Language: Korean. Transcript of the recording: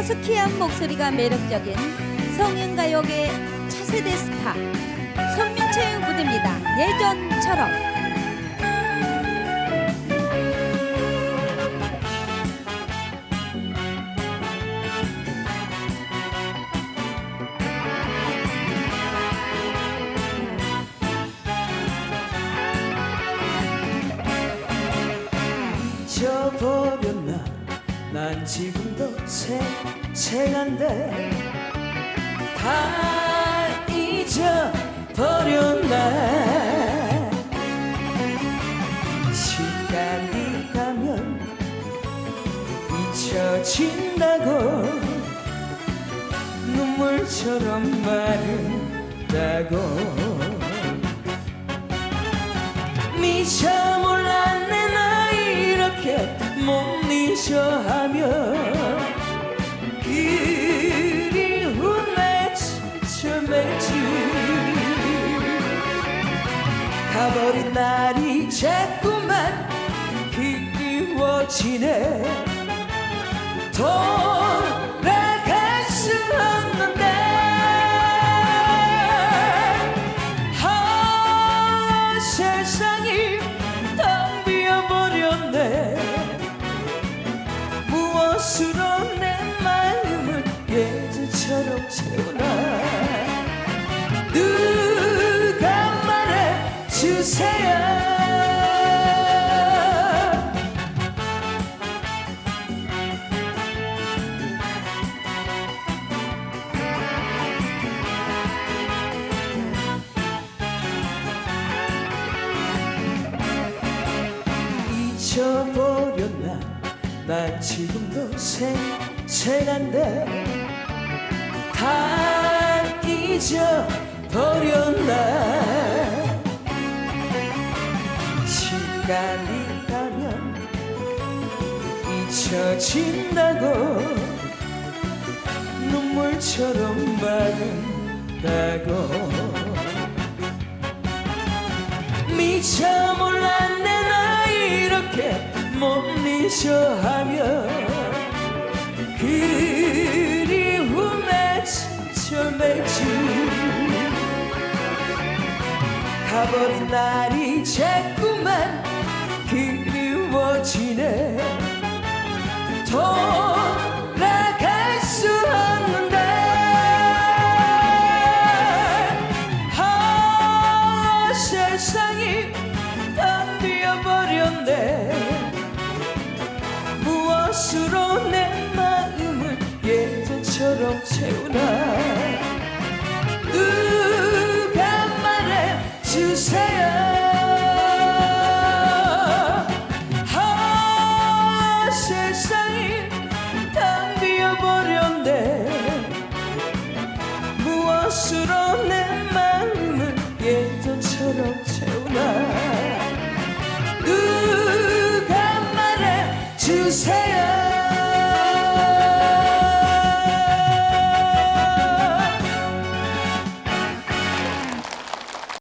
허스키한 목소리가 매력적인 성인가요계 차세대 스타 손민채의 무대입니다. 예전처럼 잊어버렸나 난 지금도 생생한데 다 잊어버렸나 시간이 가면 잊혀진다고 눈물처럼 마른다고. 미처 못 잊어 하며 그리움에 지쳐매지. 가버린 날이 자꾸만 그리워지네 잊어버렸나? 난 지금도 생생한데 다 잊어버렸나? 시간이 가면 잊혀진다고 눈물처럼 마른다고. 미처 못 잊어 하며 그리움에 지쳐매지. 가버린 날이 자꾸만 그리워지네